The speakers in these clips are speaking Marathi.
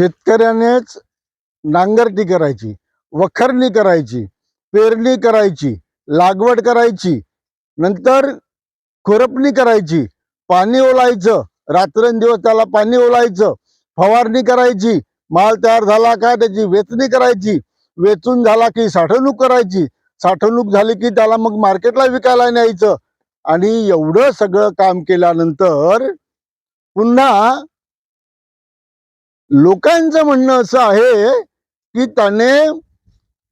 शेतकऱ्यानेच नांगरटी करायची वखरणी करायची पेरणी करायची लागवड करायची नंतर खुरपणी करायची पाणी ओलायचं रात्रंदिवस त्याला पाणी ओलायचं फवारणी करायची माल तयार झाला का त्याची वेचणी करायची वेचून झाला की साठवणूक करायची साठवणूक झाली की त्याला मग मार्केटला विकायला न्यायचं आणि एवढं सगळं काम केल्यानंतर पुन्हा लोकांचं म्हणणं असं आहे की त्याने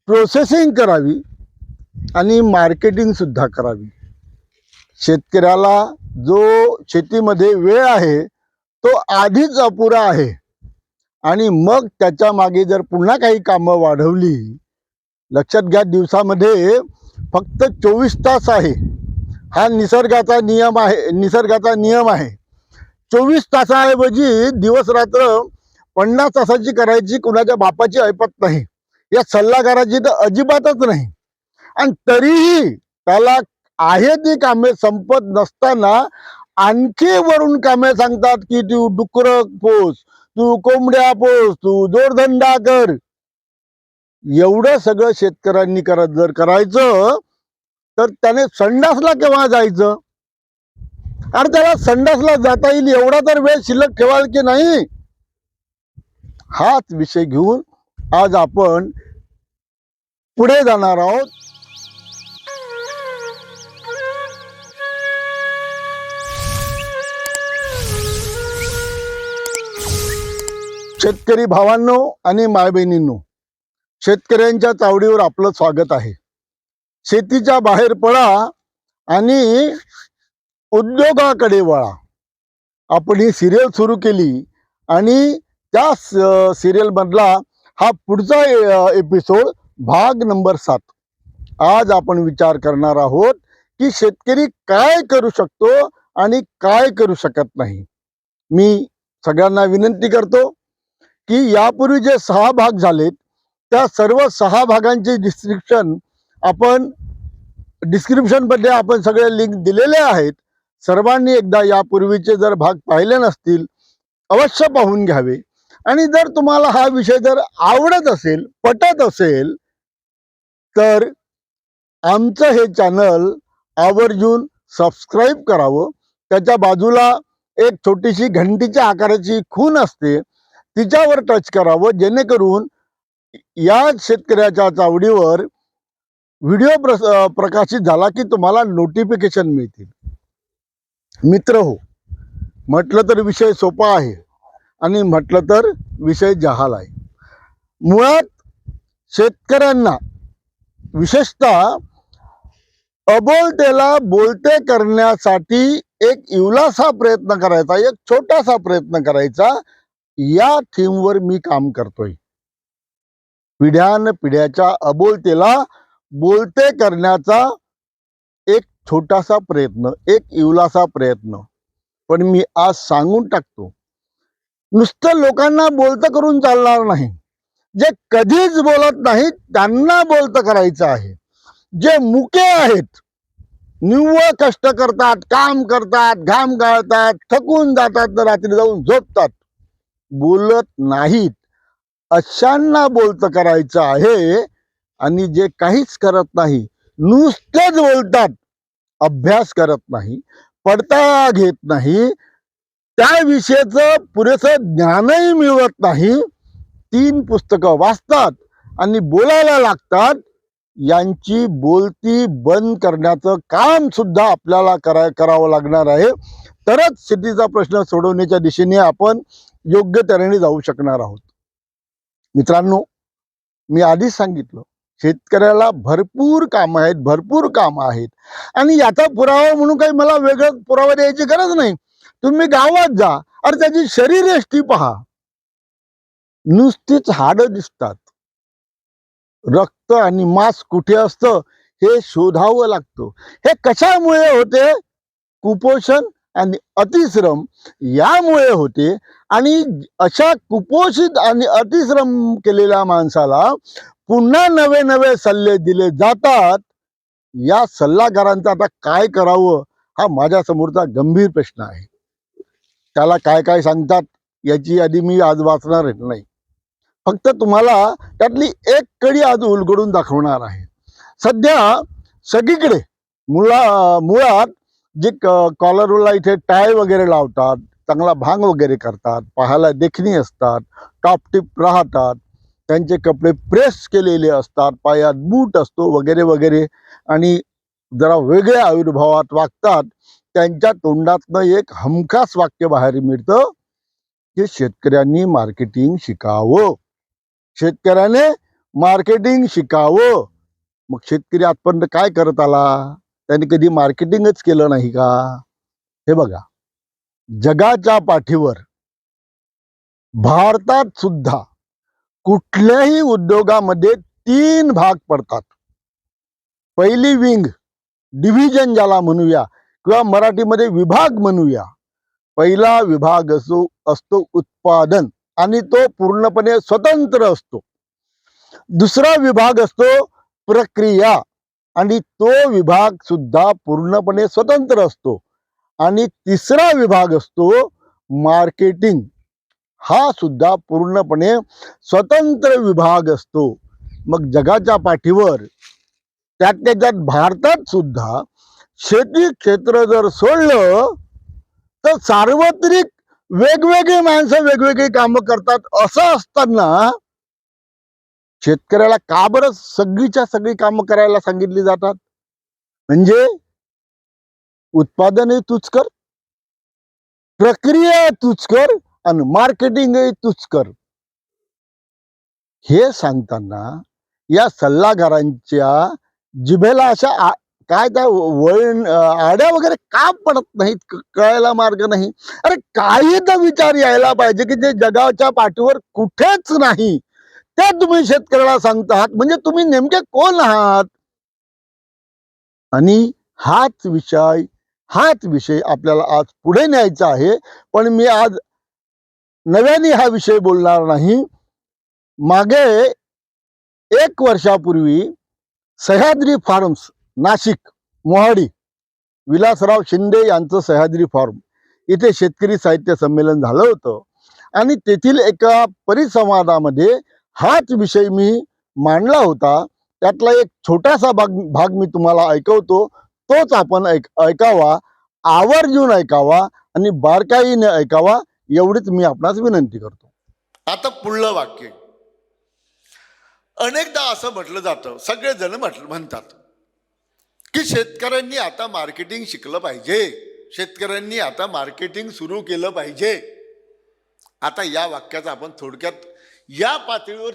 प्रोसेसिंग करावी आणि मार्केटिंग सुद्धा करावी. शेतकऱ्याला जो शेतीमध्ये वेळ आहे तो आधीच अपुरा आहे. आणि मग त्याच्यामागे जर पुन्हा काही कामं वाढवली लक्षात घ्या दिवसामध्ये फक्त चोवीस तास आहे. हा निसर्गाचा नियम आहे निसर्गाचा नियम आहे. चोवीस तासाऐवजी दिवस रात्र पन्नास तासाची करायची कुणाच्या बापाची ऐपत नाही. या सल्लागाराची तर अजिबातच नाही. आणि तरीही त्याला आहे ती कामे संपत नसताना आणखी वरून कामे सांगतात की तू डुकर पोस तू कोंबड्या पोस तू जोरधंदा कर. एवढं सगळं शेतकऱ्यांनी करत जर करायचं तर त्याने संडासला केव्हा जायचं? आणि त्याला संडासला जाता येईल एवढा तर वेळ शिल्लक ठेवाल की नाही? हाच विषय घेऊन आज आपण पुढे जाणार आहोत. शेतकरी भावांनो आणि माय बहिणींनो शेतकऱ्यांच्या चावडीवर आपलं स्वागत आहे. शेतीच्या बाहेर पडा आणि उद्योगाकडे वळा. आपण ही सिरियल सुरू केली आणि त्या सिरियल मधला हा पुढचा एपिसोड भाग नंबर सात. आज आपण विचार करणार आहोत की शेतकरी काय करू शकतो आणि काय करू शकत नाही. मी सगळ्यांना विनंती करतो की यापूर्वी जे सहा भाग झालेत त्या सर्व सहा भागांचे डिस्क्रिप्शन आपण डिस्क्रिप्शनमध्ये आपण सगळे लिंक दिलेले आहेत. सर्वांनी एकदा यापूर्वीचे जर भाग पाहिले नसतील अवश्य पाहून घ्यावे. आणि जर तुम्हाला हा विषय जर आवडत असेल पटत असेल तर आमचं हे चॅनल आवर्जून सबस्क्राईब करावं. त्याच्या बाजूला एक छोटीशी घंटीच्या आकाराची खून असते तिच्यावर टच करावं. जेणेकरून या शेतकऱ्याच्या चावडीवर व्हिडिओ प्रस प्रकाशित झाला की तुम्हाला नोटिफिकेशन मिळतील. मित्र हो म्हटलं तर विषय सोपा आहे. आणि म्हटलं तर विषय जहाल आहे. मुळात शेतकऱ्यांना विशेषतः अबोलतेला बोलते करण्यासाठी एक इवलासा प्रयत्न करायचा एक छोटासा प्रयत्न करायचा या थीमवर मी काम करतोय. पिढ्यान पिढ्याच्या अबोलतेला बोलते करण्याचा एक छोटासा प्रयत्न एक इवलासा प्रयत्न. पण मी आज सांगून टाकतो नुसतं लोकांना बोलतं करून चालणार नाही. जे कधीच बोलत नाहीत त्यांना बोलतं करायचं आहे. जे मुके आहेत निव्वळ कष्ट करतात काम करतात घाम गाळतात थकून जातात तर रात्री जाऊन झोपतात. बोलत नाहीत. अशांना बोलतं करायचं आहे आणि जे काहीच करत नाही नुसतेच बोलतात. अभ्यास करत नाही पडताळा घेत नाही त्या विषयाचं पुरेसं ज्ञानही मिळवत नाही. तीन पुस्तकं वाचतात आणि बोलायला लागतात. यांची बोलती बंद करण्याचं काम सुद्धा आपल्याला करा करावं लागणार आहे. तरच शेतीचा प्रश्न सोडवण्याच्या दिशेने आपण योग्य तऱ्हेने जाऊ शकणार आहोत. मित्रांनो मी आधीच सांगितलं शेतकऱ्याला भरपूर काम आहेत भरपूर काम आहेत. आणि याचा पुरावा म्हणून काही मला वेगळं पुरावा द्यायची गरज नाही. तुम्ही गावात जा अरे त्याची शरीरयष्टी पहा. नुसतीच हाड दिसतात. रक्त आणि मांस कुठे असतं हे शोधावं लागतं. हे कशामुळे होते? कुपोषण आणि अतिश्रम यामुळे होते. आणि अशा कुपोषित आणि अतिश्रम केलेल्या माणसाला पुन्हा नवे नवे सल्ले दिले जातात. या सल्लागारांचं आता काय करावं हा माझ्या समोरचा गंभीर प्रश्न आहे. त्याला काय काय सांगतात याची यादी मी आज वाचणार नाही. फक्त तुम्हाला त्यातली एक कडी आज उलगडून दाखवणार आहे. सध्या सगळीकडे मुळा मुळात जे क- कॉलरला इथे टाय वगैरे लावतात चांगला भांग वगैरे करतात पाहायला देखणी असतात टॉप टिप राहतात त्यांचे कपडे प्रेस केलेले असतात पायात बूट असतो वगैरे वगैरे आणि जरा वेगळ्या आविर्भावात वागतात त्यांच्या तोंडातनं एक हमखास वाक्य बाहेर मिळतं की शेतकऱ्यांनी मार्केटिंग शिकावं. शेतकऱ्याने मार्केटिंग शिकावं. मग शेतकरी आजपर्यंत काय करत आला? त्यांनी कधी मार्केटिंगच केलं नाही का? हे बघा. जगाच्या पाठीवर भारतात सुद्धा कुठल्याही उद्योगामध्ये तीन भाग पडतात. पहिली विंग डिव्हिजन ज्याला म्हणूया किंवा मराठीमध्ये विभाग म्हणूया. पहिला विभाग असो असतो उत्पादन आणि तो पूर्णपणे स्वतंत्र असतो. दुसरा विभाग असतो प्रक्रिया आणि तो विभाग सुद्धा पूर्णपणे स्वतंत्र असतो. आणि तिसरा विभाग असतो मार्केटिंग. हा सुद्धा पूर्णपणे स्वतंत्र विभाग असतो. मग जगाच्या पाठीवर त्यात त्याच्यात भारतात सुद्धा शेती क्षेत्र जर सोडलं तर सार्वत्रिक वेगवेगळी माणसं वेगवेगळी कामं करतात असं असताना शेतकऱ्याला का बरं सगळीच्या सगळी कामं करायला सांगितली जातात? म्हणजे उत्पादनही तूच कर प्रक्रिया तूच कर आणि मार्केटिंगही तूच कर. हे सांगताना या सल्लागारांच्या जिभेला अशा काय त्या वळण आड्या वगैरे का पडत नाहीत? कळायला मार्ग नाही. अरे काही तर विचार यायला पाहिजे की जे जगाच्या पाठीवर कुठेच नाही. ते तुम्ही शेतकऱ्याला सांगतात. म्हणजे तुम्ही नेमके कोण आहात? आणि हाच विषय हाच विषय आपल्याला आज पुढे न्यायचा आहे. पण मी आज नव्याने हा विषय बोलणार नाही. मागे एक वर्षापूर्वी सह्याद्री फार्म्स नाशिक मोहाडी विलासराव शिंदे यांचं सह्याद्री फॉर्म. इथे शेतकरी साहित्य संमेलन झालं होतं. आणि तेथील एका परिसंवादामध्ये हाच विषय मी मांडला होता. त्यातला एक छोटासा भाग भाग मी तुम्हाला ऐकवतो. तोच आपण ऐक ऐकावा. आवर्जून ऐकावा आणि बारकाईने ऐकावा एवढीच मी आपणास विनंती करतो. आता पुढलं वाक्य. अनेकदा असं म्हटलं जातं. सगळेजण म्हटलं म्हणतात. की शेतकऱ्यांनी आता मार्केटिंग शिकलं पाहिजे. शेतकऱ्यांनी आता मार्केटिंग सुरू केलं पाहिजे. आता या वाक्याचा आपण थोडक्यात या पातळीवर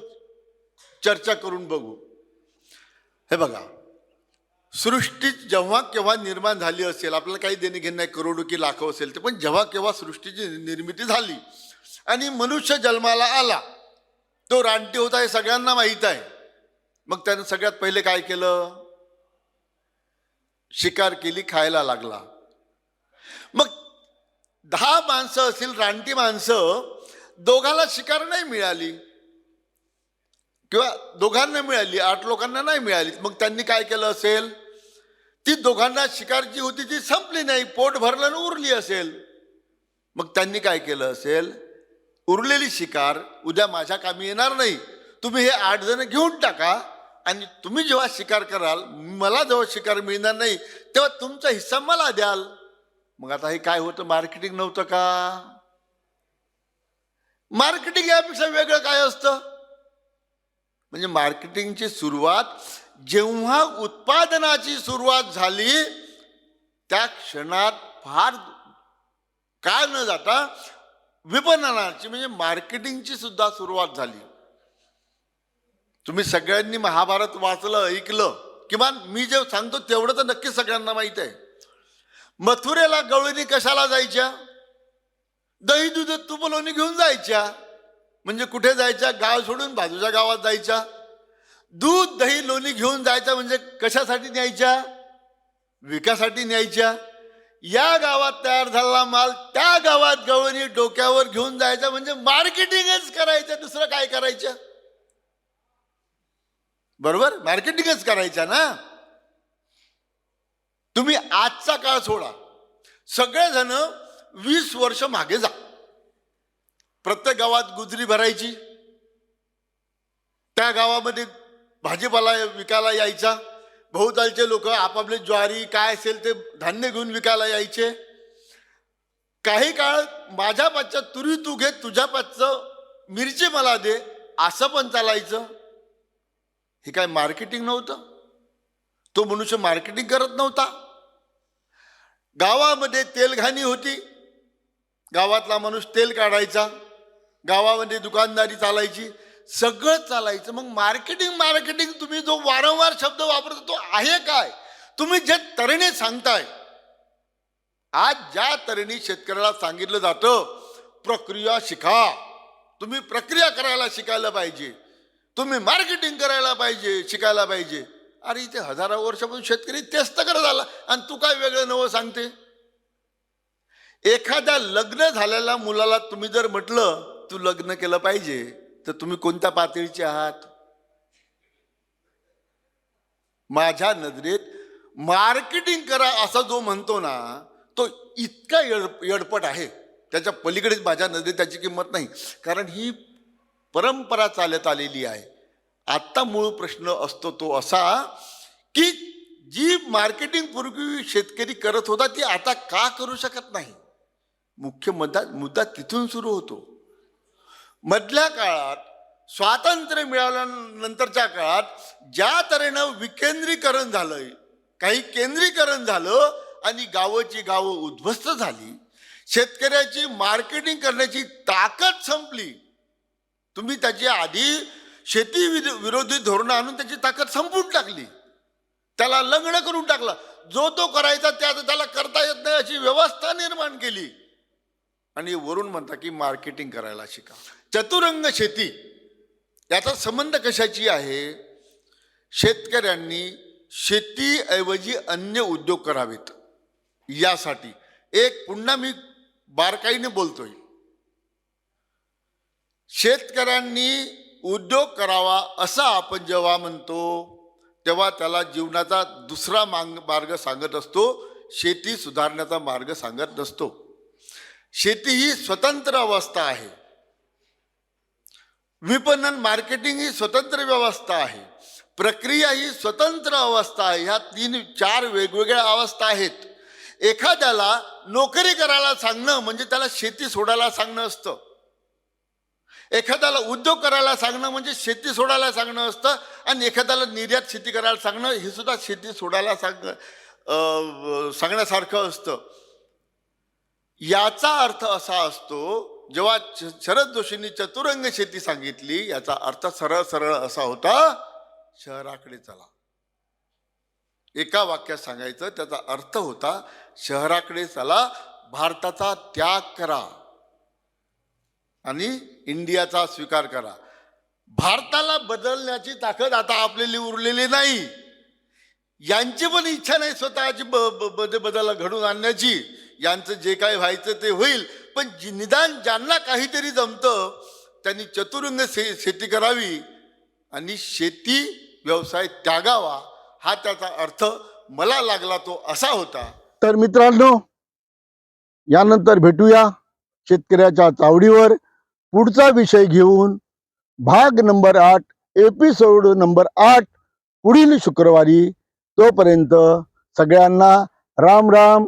चर्चा करून बघू. हे बघा. सृष्टी जेव्हा केव्हा निर्माण झाली असेल आपल्याला काही देणे घेणं नाही करोडो की लाखो असेल ते पण जेव्हा केव्हा सृष्टीची निर्मिती झाली आणि मनुष्य जन्माला आला तो रानटी होता हे सगळ्यांना माहीत आहे. मग त्यानं सगळ्यात पहिले काय केलं? शिकार केली खायला लागला. मग दहा माणसं असतील रानटी माणसं दोघाला शिकार नाही मिळाली. किंवा दोघांना मिळाली आठ लोकांना नाही मिळाली. मग त्यांनी काय केलं असेल? ती दोघांना शिकार जी होती ती संपली नाही. पोट भरलं आणि उरली असेल. मग त्यांनी काय केलं असेल? उरलेली शिकार उद्या माझ्या कामी येणार नाही. तुम्ही हे आठ जण घेऊन टाका. आणि तुम्ही जेव्हा शिकार कराल मला जेव्हा शिकार मिळणार नाही तेव्हा तुमचा हिस्सा मला द्याल. मग आता हे काय होतं? मार्केटिंग नव्हतं का? मार्केटिंग यापेक्षा वेगळं काय असतं? म्हणजे मार्केटिंगची सुरुवात जेव्हा उत्पादनाची सुरुवात झाली त्या क्षणात फार काय न जाता विपणनाची म्हणजे मार्केटिंगची सुद्धा सुरुवात झाली. तुम्ही सगळ्यांनी महाभारत वाचलं ऐकलं. किमान मी जे सांगतो तेवढं तर नक्कीच सगळ्यांना माहीत आहे. मथुरेला गवळणी कशाला जायच्या? दही दूध तूप लोणी घेऊन जायच्या. म्हणजे कुठे जायच्या? गाव सोडून बाजूच्या गावात जायच्या. दूध दही लोणी घेऊन जायच्या म्हणजे कशासाठी न्यायच्या? विकासाठी न्यायच्या. या गावात तयार झालेला माल त्या गावात गवळणी डोक्यावर घेऊन जायचा म्हणजे मार्केटिंगच करायचं. दुसरं काय करायचं? बरोबर? मार्केटिंगच करायचा ना? तुम्ही आजचा काळ सोडा. सगळेजण वीस वर्ष मागे जा. प्रत्येक गावात गुजरी भरायची. त्या गावामध्ये भाजीपाला विकायला यायचा. बहुतालचे लोक आपापले ज्वारी काय असेल ते धान्य घेऊन विकायला यायचे. काही काळ माझ्या पाचच्या तुरी तू घे तुझ्या पाचचं मिरची मला दे असं पण चालायचं. हे काय मार्केटिंग नव्हतं? तो मनुष्य मार्केटिंग करत नव्हता. गावामध्ये तेलघाणी होती. गावातला माणूस तेल काढायचा. गावामध्ये दुकानदारी चालायची. सगळं चालायचं. मग मार्केटिंग मार्केटिंग तुम्ही जो वारंवार शब्द वापरता तो आहे काय? तुम्ही जे तऱ्हेने सांगताय. आज ज्या तऱ्हेने शेतकऱ्याला सांगितलं जातं प्रक्रिया शिका. तुम्ही प्रक्रिया करायला शिकायला पाहिजे. तुम्ही मार्केटिंग करायला पाहिजे शिकायला पाहिजे. अरे इथे हजारो वर्षापासून शेतकरी तेच तर करत आला आणि तू काय वेगळं नवं सांगते? एखाद्या लग्न झालेल्या मुलाला तुम्ही जर म्हटलं तू लग्न केलं पाहिजे तर तुम्ही कोणत्या पातळीचे आहात? माझ्या नजरेत मार्केटिंग करा असा जो म्हणतो ना तो इतका येड येडपट आहे. त्याच्या पलीकडेच माझ्या नजरेत त्याची किंमत नाही. कारण ही परंपरा चालत आलेली आहे. आत्ता मूळ प्रश्न असतो तो असा की जी मार्केटिंग पूर्वी शेतकरी करत होता ती आता का करू शकत नाही? मुख्य मुद्दा मुद्दा तिथून सुरू होतो. मधल्या काळात स्वातंत्र्य मिळाल्यानंतरच्या काळात ज्या तऱ्हेनं विकेंद्रीकरण झालंय काही केंद्रीकरण झालं आणि गावाची गावं उद्ध्वस्त झाली शेतकऱ्याची मार्केटिंग करण्याची ताकद संपली तुम्ही त्याची आधी शेती विरोधी धोरणं आणून त्याची ताकद संपवून टाकली. त्याला लग्न करून टाकला. जो तो करायचा त्या त्याला करता येत नाही अशी व्यवस्था निर्माण केली. आणि वरून म्हणता की मार्केटिंग करायला शिका. चतुरंग शेती. याचा संबंध कशाची आहे? शेतकऱ्यांनी शेतीऐवजी अन्य उद्योग करावेत. यासाठी. एक पुन्हा मी बारकाईने बोलतोय. शेतकऱ्यांनी उद्योग करावा असा आपण जेव्हा म्हणतो तेव्हा त्याला जीवनाचा दुसरा मांग मार्ग सांगत असतो शेती सुधारण्याचा मार्ग सांगत नसतो. शेती ही स्वतंत्र अवस्था आहे. विपणन मार्केटिंग ही स्वतंत्र व्यवस्था आहे. प्रक्रिया ही स्वतंत्र अवस्था आहे. ह्या तीन चार वेगवेगळ्या अवस्था आहेत. एखाद्याला नोकरी करायला सांगणं म्हणजे त्याला शेती सोडायला सांगणं असतं. एखाद्याला उद्योग करायला सांगणं म्हणजे शेती सोडायला सांगणं असतं आणि एखाद्याला निर्यात शेती करायला सांगणं हे सुद्धा शेती सोडायला सांग सांगण्यासारखं असतं. याचा अर्थ असा असतो जेव्हा श- शरद जोशींनी चतुरंग शेती सांगितली याचा अर्थ सरळ सरळ असा होता शहराकडे चला. एका वाक्यात सांगायचं त्याचा अर्थ होता शहराकडे चला भारताचा त्याग करा. आणि इंडियाचा स्वीकार करा. भारताला बदलण्याची ताकद आता आपलेली उरलेली नाही. यांची पण इच्छा नाही स्वतःची ब ब- बद बदल घडून आणण्याची. यांचं जे काय व्हायचं ते होईल. पण जी निदान ज्यांना काहीतरी जमतं त्यांनी चतुरंग से शेती करावी आणि शेती व्यवसाय त्यागावा हा त्याचा अर्थ मला लागला तो असा होता. तर मित्रांनो यानंतर भेटूया शेतकऱ्याच्या चावडीवर. पुढचा विषय घेऊन भाग नंबर आठ एपिसोड नंबर आठ पुढील शुक्रवारी तोपर्यंत सगळ्यांना राम राम.